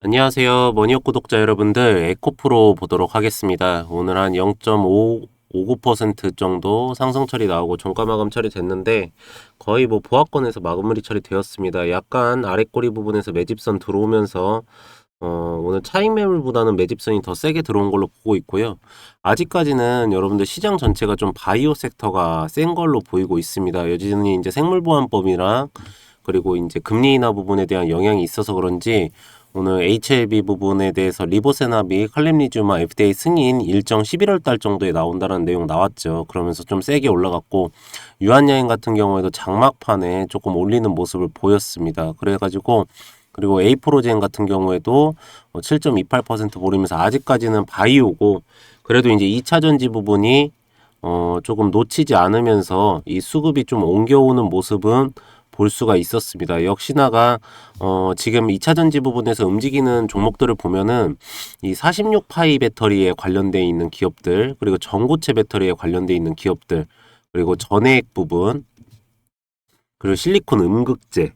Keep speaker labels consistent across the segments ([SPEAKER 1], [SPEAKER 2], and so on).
[SPEAKER 1] 안녕하세요. 머니업 구독자 여러분들, 에코프로 보도록 하겠습니다. 오늘 한 0.59% 정도 상승 처리 나오고 종가 마감 처리 됐는데 거의 뭐 보합권에서 마무리 처리 되었습니다. 약간 아랫꼬리 부분에서 매집선 들어오면서 어, 오늘 차익 매물보다는 매집선이 더 세게 들어온 걸로 보고 있고요. 아직까지는 여러분들 시장 전체가 좀 바이오 섹터가 센 걸로 보이고 있습니다. 여전히 이제 생물보안법이랑 그리고 이제 금리 인하 부분에 대한 영향이 있어서 그런지 오늘 HLB 부분에 대해서 리보세나비, 칼렘리주마 FDA 승인 일정 11월 달 정도에 나온다는 내용 나왔죠. 그러면서 좀 세게 올라갔고 유한여행 같은 경우에도 장막판에 조금 올리는 모습을 보였습니다. 그래가지고 그리고 에이프로젠 같은 경우에도 7.28% 보리면서 아직까지는 바이오고 그래도 이제 2차 전지 부분이 어 조금 놓치지 않으면서 이 수급이 좀 옮겨오는 모습은 볼 수가 있었습니다. 역시나가 어 지금 2차 전지 부분에서 움직이는 종목들을 보면은 이 46파이 배터리에 관련돼 있는 기업들 그리고 전고체 배터리에 관련돼 있는 기업들 그리고 전해액 부분 그리고 실리콘 음극재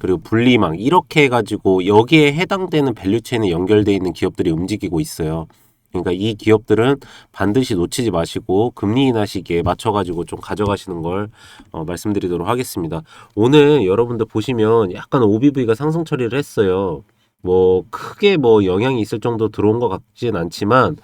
[SPEAKER 1] 그리고 분리망 이렇게 해가지고 여기에 해당되는 밸류체인에 연결돼 있는 기업들이 움직이고 있어요. 그러니까 이 기업들은 반드시 놓치지 마시고 금리 인하 시기에 맞춰가지고 좀 가져가시는 걸 어, 말씀드리도록 하겠습니다. 오늘 여러분들 보시면 약간 OBV가 상승 처리를 했어요. 뭐 크게 뭐 영향이 있을 정도 들어온 것 같진 않지만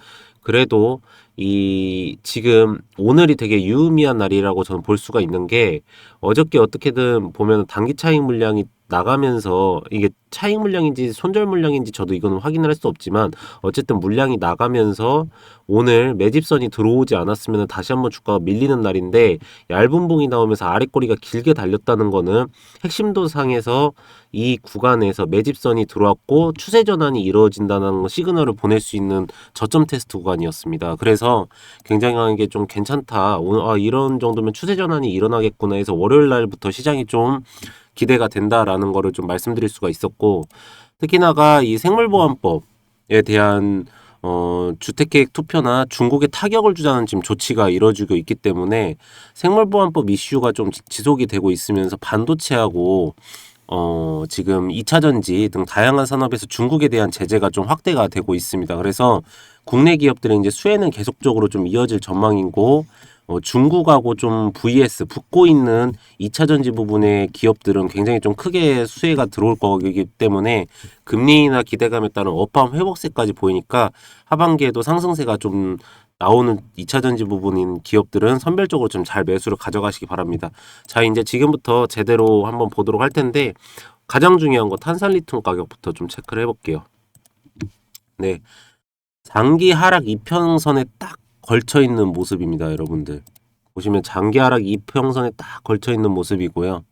[SPEAKER 1] 그래도 이 지금 오늘이 되게 유의미한 날이라고 저는 볼 수가 있는 게 어저께 어떻게든 보면 단기 차익 물량이 나가면서 이게 차익 물량인지 손절 물량인지 저도 이거는 확인을 할 수 없지만 어쨌든 물량이 나가면서 오늘 매집선이 들어오지 않았으면 다시 한번 주가가 밀리는 날인데 얇은 봉이 나오면서 아랫꼬리가 길게 달렸다는 거는 핵심도 상에서 이 구간에서 매집선이 들어왔고 추세 전환이 이루어진다는 시그널을 보낼 수 있는 저점 테스트 구간이었습니다. 그래서 굉장히 좀 괜찮다. 오늘 아 이런 정도면 추세 전환이 일어나겠구나 해서 월요일 날부터 시장이 좀 기대가 된다라는 거를 좀 말씀드릴 수가 있었고 특히나가 이 생물보안법에 대한 어, 주택계획 투표나 중국에 타격을 주자는 지금 조치가 이뤄지고 있기 때문에 생물보안법 이슈가 좀 지속이 되고 있으면서 반도체하고 어, 지금 2차 전지 등 다양한 산업에서 중국에 대한 제재가 좀 확대가 되고 있습니다. 그래서 국내 기업들의 이제 수혜는 계속적으로 좀 이어질 전망이고 어, 중국하고 좀 vs 붙고 있는 2차 전지 부분의 기업들은 굉장히 좀 크게 수혜가 들어올 거기 때문에 금리나 기대감에 따른 업황 회복세까지 보이니까 하반기에도 상승세가 좀 나오는 2차 전지 부분인 기업들은 선별적으로 좀 잘 매수를 가져가시기 바랍니다. 자, 이제 지금부터 제대로 한번 보도록 할 텐데 가장 중요한 거 탄산리튬 가격부터 좀 체크를 해볼게요. 네. 장기 하락 이평선에 딱 걸쳐 있는 모습입니다, 여러분들. 보시면 장기 하락 이평선에 딱 걸쳐 있는 모습이고요.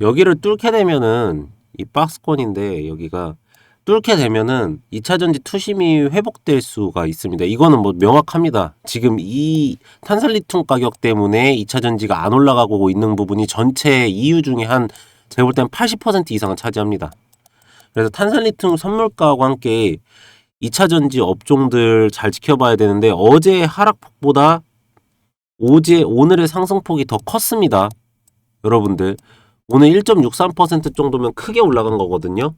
[SPEAKER 1] 여기를 뚫게 되면은 이 박스권인데 여기가 뚫게 되면은 2차 전지 투심이 회복될 수가 있습니다. 이거는 뭐 명확합니다. 지금 이 탄산리튬 가격 때문에 2차 전지가 안 올라가고 있는 부분이 전체 이유 중에 한 제가 볼 때는 80% 이상은 차지합니다. 그래서 탄산리튬 선물가와 함께 2차 전지 업종들 잘 지켜봐야 되는데 어제 하락폭보다 어제 오늘의 상승폭이 더 컸습니다. 여러분들 오늘 1.63% 정도면 크게 올라간 거거든요.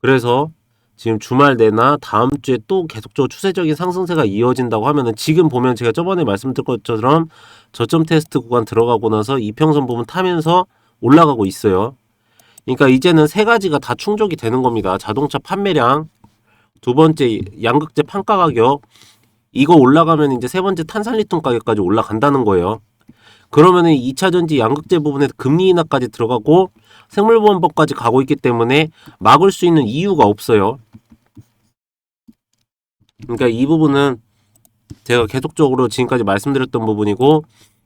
[SPEAKER 1] 그래서 지금 주말 내나 다음 주에 또 계속적으로 추세적인 상승세가 이어진다고 하면은 지금 보면 제가 저번에 말씀드린 것처럼 저점 테스트 구간 들어가고 나서 이평선 부분 타면서 올라가고 있어요. 그러니까 이제는 세 가지가 다 충족이 되는 겁니다. 자동차 판매량, 두 번째 양극재 판가 가격 이거 올라가면 이제 세 번째 탄산리튬 가격까지 올라간다는 거예요. 그러면은 2차 전지 양극재 부분에 금리 인하까지 들어가고 생물보험법까지 가고 있기 때문에 막을 수 있는 이유가 없어요. 그러니까 이 부분은 제가 계속적으로 지금까지 말씀드렸던 부분이고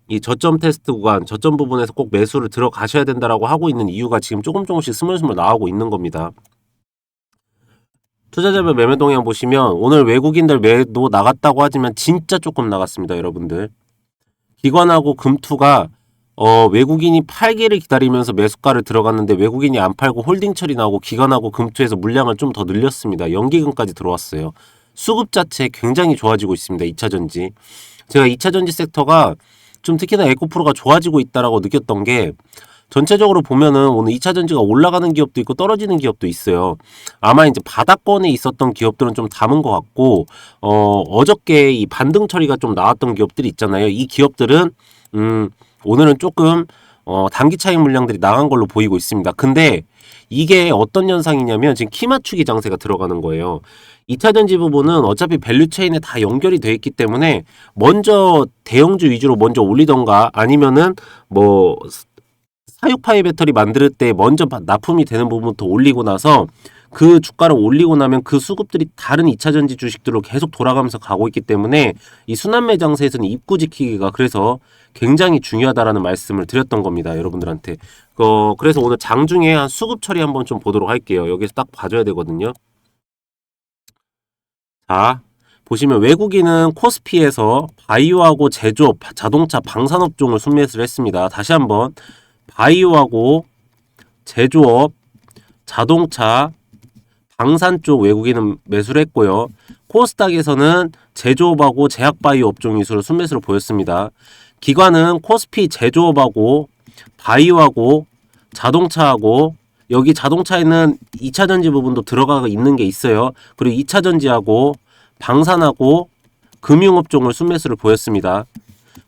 [SPEAKER 1] 이 저점 테스트 구간, 저점 부분에서 꼭 매수를 들어가셔야 된다라고 하고 있는 이유가 지금 조금 조금씩 스물스물 나오고 있는 겁니다. 투자자별 매매 동향 보시면 오늘 외국인들 매도 나갔다고 하지만 진짜 조금 나갔습니다, 여러분들. 기관하고 금투가 어, 외국인이 팔기를 기다리면서 매수가를 들어갔는데 외국인이 안 팔고 홀딩 처리 나오고 기관하고 금투에서 물량을 좀 더 늘렸습니다. 연기금까지 들어왔어요. 수급 자체 굉장히 좋아지고 있습니다. 2차 전지. 제가 2차 전지 섹터가 좀 특히나 에코프로가 좋아지고 있다라고 느꼈던 게 전체적으로 보면은 오늘 2차 전지가 올라가는 기업도 있고 떨어지는 기업도 있어요. 아마 이제 바닥권에 있었던 기업들은 좀 담은 것 같고 어 어저께 이 반등 처리가 좀 나왔던 기업들이 있잖아요. 이 기업들은 음 오늘은 조금 어 단기 차익 물량들이 나간 걸로 보이고 있습니다. 근데 이게 어떤 현상이냐면 지금 키 맞추기 장세가 들어가는 거예요. 2차 전지 부분은 어차피 밸류 체인에 다 연결이 돼 있기 때문에 먼저 대형주 위주로 먼저 올리던가 아니면은 뭐 사육파이 배터리 만들 때 먼저 바- 납품이 되는 부분부터 올리고 나서 그 주가를 올리고 나면 그 수급들이 다른 2차 전지 주식들로 계속 돌아가면서 가고 있기 때문에 이 순환 매 장세에서는 입구 지키기가 그래서 굉장히 중요하다라는 말씀을 드렸던 겁니다. 여러분들한테. 어, 그래서 오늘 장중에 한 수급 처리 한번 좀 보도록 할게요. 여기서 딱 봐줘야 되거든요. 자, 보시면 외국인은 코스피에서 바이오하고 제조업, 자동차, 방산업종을 순매수를 했습니다. 다시 한번 바이오하고 제조업, 자동차, 방산 쪽 외국인은 매수를 했고요. 코스닥에서는 제조업하고 제약바이오 업종 위주로 순매수를 보였습니다. 기관은 코스피 제조업하고 바이오하고 자동차하고 여기 자동차에는 2차 전지 부분도 들어가 있는 게 있어요. 그리고 2차 전지하고 방산하고 금융업종을 순매수를 보였습니다.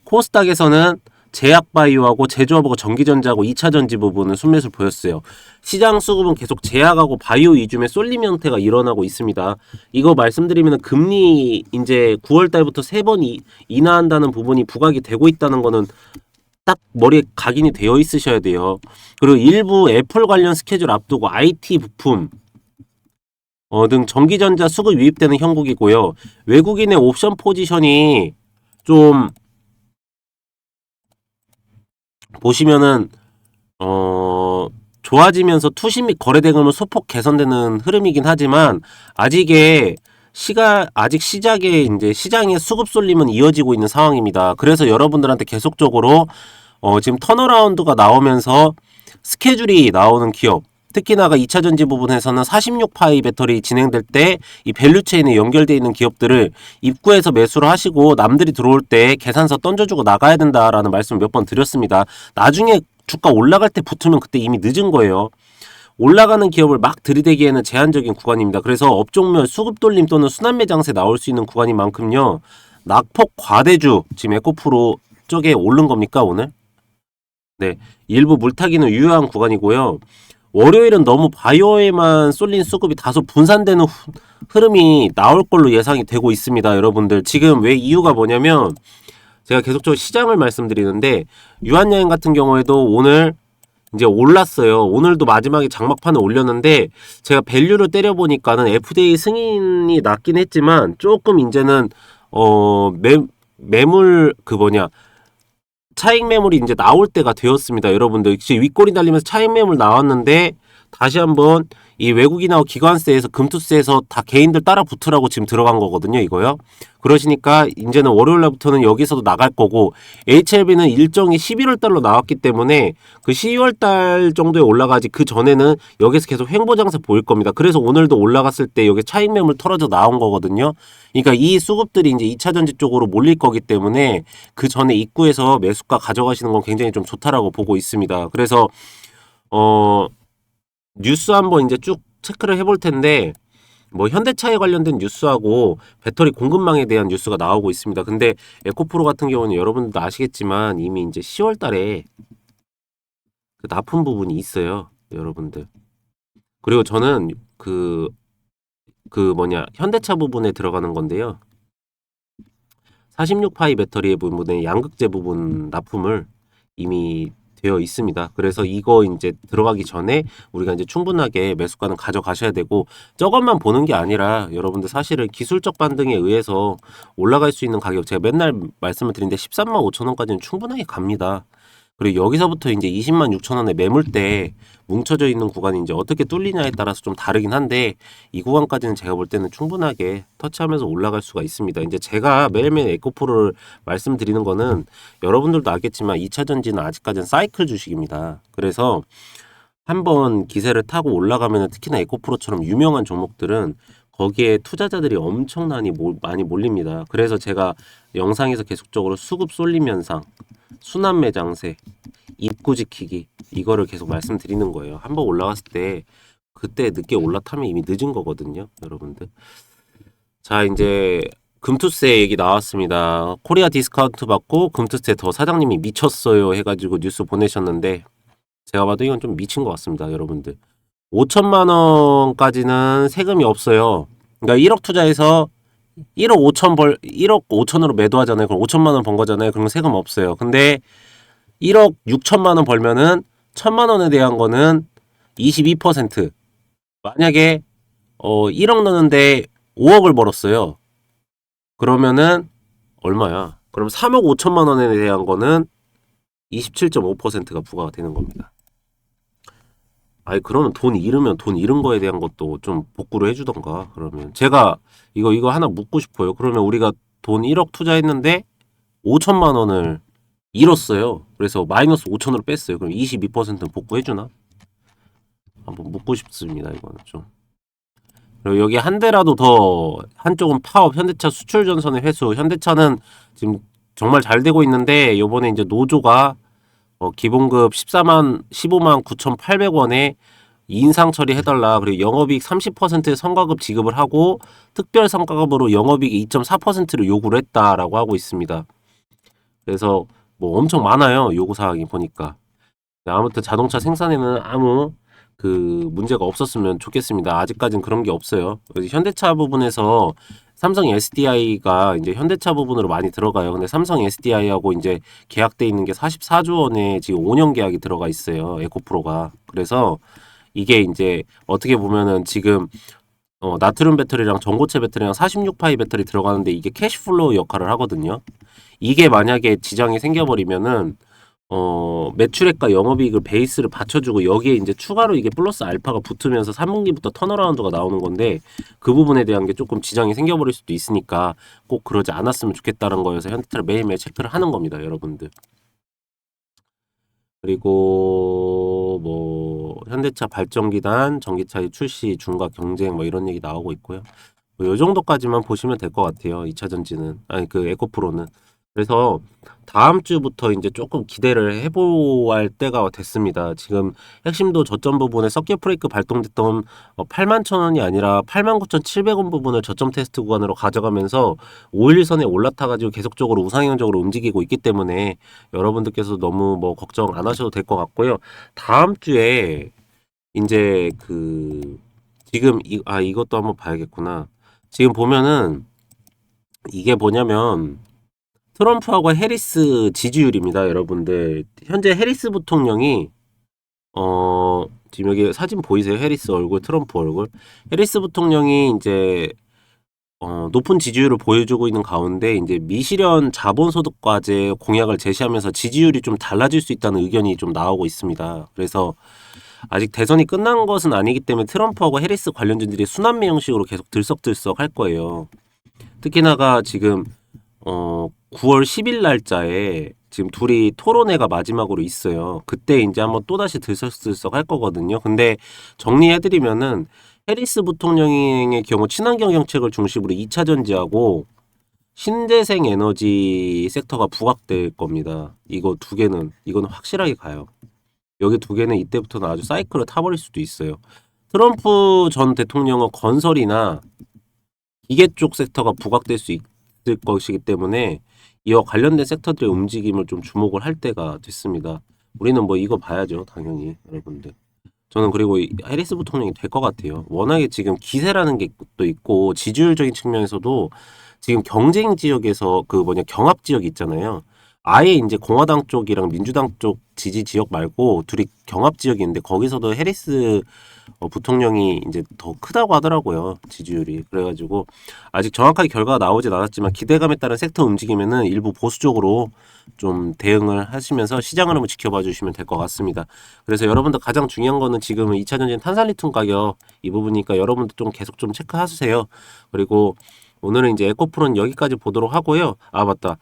[SPEAKER 1] 코스닥에서는 제약바이오하고 제조업하고 전기전자하고 2차 전지 부분은 순매수를 보였어요. 시장 수급은 계속 제약하고 바이오 위주의 쏠림 형태가 일어나고 있습니다. 이거 말씀드리면 금리 이제 9월 달부터 세번 인하한다는 부분이 부각이 되고 있다는 거는 딱 머리에 각인이 되어 있으셔야 돼요. 그리고 일부 애플 관련 스케줄 앞두고 IT 부품 어, 등 전기전자 수급 유입되는 형국이고요. 외국인의 옵션 포지션이 좀 보시면은 어 좋아지면서 투시 및 거래 대금은 소폭 개선되는 흐름이긴 하지만 아직의 시가 아직 시작에 이제 시장의 수급 쏠림은 이어지고 있는 상황입니다. 그래서 여러분들한테 계속적으로 어 지금 턴어라운드가 나오면서 스케줄이 나오는 기업 특히나 가 2차 전지 부분에서는 46파이 배터리 진행될 때 이 밸류 체인에 연결되어 있는 기업들을 입구에서 매수를 하시고 남들이 들어올 때 계산서 던져주고 나가야 된다라는 말씀을 몇 번 드렸습니다. 나중에 주가 올라갈 때 붙으면 그때 이미 늦은 거예요. 올라가는 기업을 막 들이대기에는 제한적인 구간입니다. 그래서 업종별 수급 돌림 또는 순환매 장세 나올 수 있는 구간인 만큼요. 낙폭 과대주 지금 에코프로 쪽에 오른 겁니까 오늘? 네, 일부 물타기는 유효한 구간이고요. 월요일은 너무 바이오에만 쏠린 수급이 다소 분산되는 후- 흐름이 나올 걸로 예상이 되고 있습니다. 여러분들 지금 왜 이유가 뭐냐면 제가 계속적으로 시장을 말씀드리는데 유한여행 같은 경우에도 오늘 이제 올랐어요. 오늘도 마지막에 장막판에 올렸는데 제가 밸류를 때려 보니까는 FDA 승인이 났긴 했지만 조금 이제는 어 매, 매물 그 뭐냐 차익 매물이 이제 나올 때가 되었습니다. 여러분들 지금 윗골이 달리면서 차익 매물 나왔는데 다시 한번 이 외국인하고 기관세에서 금투세에서 다 개인들 따라 붙으라고 지금 들어간 거거든요. 이거요. 그러시니까 이제는 월요일 날부터는 여기서도 나갈 거고 HLB는 일정이 11월 달로 나왔기 때문에 그 12월 달 정도에 올라가지 그 전에는 여기서 계속 횡보 장세 보일 겁니다. 그래서 오늘도 올라갔을 때 여기 차익 매물 털어져 나온 거거든요. 그러니까 이 수급들이 이제 2차 전지 쪽으로 몰릴 거기 때문에 그 전에 입구에서 매수가 가져가시는 건 굉장히 좀 좋다라고 보고 있습니다. 그래서 어 뉴스 한번 이제 쭉 체크를 해볼 텐데 뭐 현대차에 관련된 뉴스하고 배터리 공급망에 대한 뉴스가 나오고 있습니다. 근데 에코프로 같은 경우는 여러분들도 아시겠지만 이미 이제 10월 달에 그 납품 부분이 있어요. 여러분들. 그리고 저는 그, 그 뭐냐, 현대차 부분에 들어가는 건데요. 46파이 배터리의 부분에 양극재 부분 납품을 이미 되어 있습니다. 그래서 이거 이제 들어가기 전에 우리가 이제 충분하게 매수가는 가져가셔야 되고 저것만 보는 게 아니라 여러분들 사실은 기술적 반등에 의해서 올라갈 수 있는 가격 제가 맨날 말씀을 드리는데 13만 5천 원까지는 충분하게 갑니다. 그리고 여기서부터 이제 20만 6천 원에 매물대 뭉쳐져 있는 구간이 이제 어떻게 뚫리냐에 따라서 좀 다르긴 한데 이 구간까지는 제가 볼 때는 충분하게 터치하면서 올라갈 수가 있습니다. 이제 제가 매일매일 에코프로를 말씀드리는 거는 여러분들도 알겠지만 2차 전지는 아직까지는 사이클 주식입니다. 그래서 한번 기세를 타고 올라가면 특히나 에코프로처럼 유명한 종목들은 거기에 투자자들이 엄청나게 몰- 많이 몰립니다. 그래서 제가 영상에서 계속적으로 수급 쏠림 현상, 순환 매 장세, 입구 지키기 이거를 계속 말씀드리는 거예요. 한번 올라갔을 때 그때 늦게 올라타면 이미 늦은 거거든요, 여러분들. 자, 이제 금투세 얘기 나왔습니다. 코리아 디스카운트 받고 금투세 더 사장님이 미쳤어요 해가지고 뉴스 보내셨는데 제가 봐도 이건 좀 미친 것 같습니다, 여러분들. 5천만 원까지는 세금이 없어요. 그러니까 1억 투자해서 1억 5천 벌 1억 5천으로 매도하잖아요. 그럼 5천만 원 번 거잖아요. 그럼 세금 없어요. 근데 1억 6천만 원 벌면은 1천만 원에 대한 거는 22% 만약에 어 1억 넣는데 5억을 벌었어요. 그러면은 얼마야? 그럼 3억 5천만 원에 대한 거는 27.5%가 부과가 되는 겁니다. 아니 그러면 돈 잃으면 돈 잃은 거에 대한 것도 좀 복구를 해주던가 그러면 제가 이거 이거 하나 묻고 싶어요. 그러면 우리가 돈 1억 투자했는데 5천만 원을 잃었어요. 그래서 마이너스 5천으로 뺐어요. 그럼 22%는 복구해주나? 한번 묻고 싶습니다. 이거는 좀. 그리고 여기 한 대라도 더 한쪽은 파업, 현대차 수출 전선의 회수. 현대차는 지금 정말 잘 되고 있는데 요번에 이제 노조가 어, 기본급 14만 15만 9,800원에 인상 처리해달라. 그리고 영업이익 30%의 성과급 지급을 하고 특별 성과급으로 영업이익 2.4%를 요구를 했다라고 하고 있습니다. 그래서 뭐 엄청 많아요. 요구 사항이 보니까. 네, 아무튼 자동차 생산에는 아무 그 문제가 없었으면 좋겠습니다. 아직까지는 그런 게 없어요. 현대차 부분에서 삼성 SDI가 이제 현대차 부분으로 많이 들어가요. 근데 삼성 SDI하고 이제 계약돼 있는 게 44조 원에 지금 5년 계약이 들어가 있어요. 에코프로가. 그래서 이게 이제 어떻게 보면은 지금 어, 나트륨 배터리랑 전고체 배터리랑 46파이 배터리 들어가는데 이게 캐시플로우 역할을 하거든요. 이게 만약에 지장이 생겨버리면은 어, 매출액과 영업이익을 베이스를 받쳐주고 여기에 이제 추가로 이게 플러스 알파가 붙으면서 3분기부터 턴어라운드가 나오는 건데 그 부분에 대한 게 조금 지장이 생겨버릴 수도 있으니까 꼭 그러지 않았으면 좋겠다는 거여서 현대차를 매일매일 체크를 하는 겁니다, 여러분들. 그리고 뭐 현대차 발전기단 전기차의 출시 중과 경쟁 뭐 이런 얘기 나오고 있고요. 뭐 요 정도까지만 보시면 될 것 같아요. 2차 전지는 아니 그 에코프로는 그래서 다음 주부터 이제 조금 기대를 해보할 때가 됐습니다. 지금 핵심도 저점 부분에 서킷 브레이크 발동됐던 어, 8만 천 원이 아니라 8만 9,700원 부분을 저점 테스트 구간으로 가져가면서 5일선에 올라타가지고 계속적으로 우상향적으로 움직이고 있기 때문에 여러분들께서 너무 뭐 걱정 안 하셔도 될 것 같고요. 다음 주에 이제 그 지금 이, 아 이것도 한번 봐야겠구나. 지금 보면은 이게 뭐냐면 트럼프하고 해리스 지지율입니다, 여러분들. 현재 해리스 부통령이 어 지금 여기 사진 보이세요? 해리스 얼굴, 트럼프 얼굴. 해리스 부통령이 이제 어, 높은 지지율을 보여주고 있는 가운데 이제 미실현 자본소득과제 공약을 제시하면서 지지율이 좀 달라질 수 있다는 의견이 좀 나오고 있습니다. 그래서 아직 대선이 끝난 것은 아니기 때문에 트럼프하고 해리스 관련주들이 순환매 형식으로 계속 들썩들썩 할 거예요. 특히나가 지금 어 9월 10일 날짜에 지금 둘이 토론회가 마지막으로 있어요. 그때 이제 한번 또다시 들썩들썩 할 거거든요. 근데 정리해드리면은 해리스 부통령의 경우 친환경 정책을 중심으로 2차 전지하고 신재생 에너지 섹터가 부각될 겁니다. 이거 두 개는 이거는 확실하게 가요. 여기 두 개는 이때부터는 아주 사이클을 타버릴 수도 있어요. 트럼프 전 대통령은 건설이나 기계 쪽 섹터가 부각될 수 있 을 것이기 때문에 이와 관련된 섹터들의 움직임을 좀 주목을 할 때가 됐습니다. 우리는 뭐 이거 봐야죠, 당연히 여러분들. 저는 그리고 이 해리스 부통령이 될 것 같아요. 워낙에 지금 기세라는 게 또 있고 지지율적인 측면에서도 지금 경쟁 지역에서 그 뭐냐 경합 지역이 있잖아요. 아예 이제 공화당 쪽이랑 민주당 쪽 지지 지역 말고 둘이 경합 지역이 있는데 거기서도 해리스 어, 부통령이 이제 더 크다고 하더라고요 지지율이 그래가지고 아직 정확하게 결과가 나오진 않았지만 기대감에 따른 섹터 움직이면은 일부 보수적으로 좀 대응을 하시면서 시장 흐름을 지켜봐 주시면 될 것 같습니다. 그래서 여러분들 가장 중요한 거는 지금은 2차 전지는 탄산리튬 가격 이 부분이니까 여러분들 좀 계속 좀 체크하세요. 그리고 오늘은 이제 에코프로는 여기까지 보도록 하고요. 아 맞다.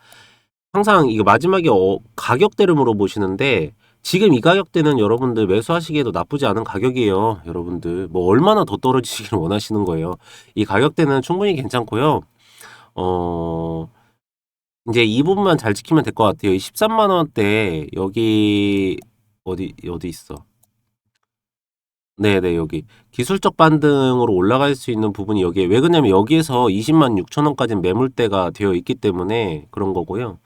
[SPEAKER 1] 항상 이거 마지막에 어, 가격대를 물어보시는데 지금 이 가격대는 여러분들 매수하시기에도 나쁘지 않은 가격이에요. 여러분들 뭐 얼마나 더 떨어지시길 원하시는 거예요. 이 가격대는 충분히 괜찮고요. 어 이제 이 부분만 잘 지키면 될 것 같아요. 이 13만 원대 여기 어디 어디 있어? 네네 여기 기술적 반등으로 올라갈 수 있는 부분이 여기에 왜 그러냐면 여기에서 20만 6천 원까지는 매물대가 되어 있기 때문에 그런 거고요.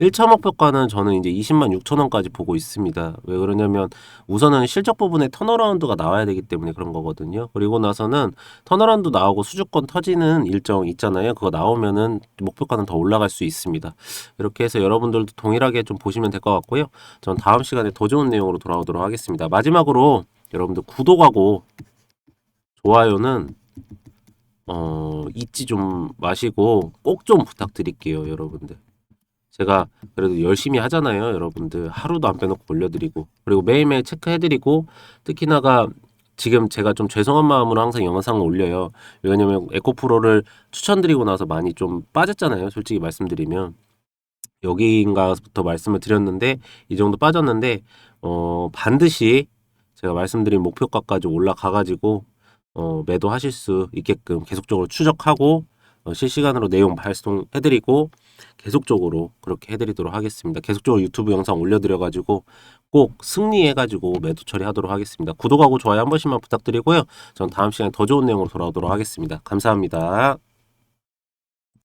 [SPEAKER 1] 1차 목표가는 저는 이제 20만 6천 원까지 보고 있습니다. 왜 그러냐면 우선은 실적 부분에 턴어라운드가 나와야 되기 때문에 그런 거거든요. 그리고 나서는 턴어라운드 나오고 수주권 터지는 일정 있잖아요. 그거 나오면은 목표가는 더 올라갈 수 있습니다. 이렇게 해서 여러분들도 동일하게 좀 보시면 될 것 같고요. 전 다음 시간에 더 좋은 내용으로 돌아오도록 하겠습니다. 마지막으로 여러분들 구독하고 좋아요는 어, 잊지 좀 마시고 꼭 좀 부탁드릴게요, 여러분들. 제가 그래도 열심히 하잖아요, 여러분들. 하루도 안 빼놓고 올려드리고 그리고 매일매일 체크해드리고 특히나가 지금 제가 좀 죄송한 마음으로 항상 영상을 올려요. 왜냐면 에코프로를 추천드리고 나서 많이 좀 빠졌잖아요, 솔직히 말씀드리면. 여기인가부터 말씀을 드렸는데 이 정도 빠졌는데 어, 반드시 제가 말씀드린 목표가까지 올라가가지고 어, 매도하실 수 있게끔 계속적으로 추적하고 어, 실시간으로 내용 발송해드리고 계속적으로 그렇게 해드리도록 하겠습니다. 계속적으로 유튜브 영상 올려드려가지고 꼭 승리해가지고 매도 처리하도록 하겠습니다. 구독하고 좋아요 한 번씩만 부탁드리고요. 전 다음 시간에 더 좋은 내용으로 돌아오도록 하겠습니다. 감사합니다.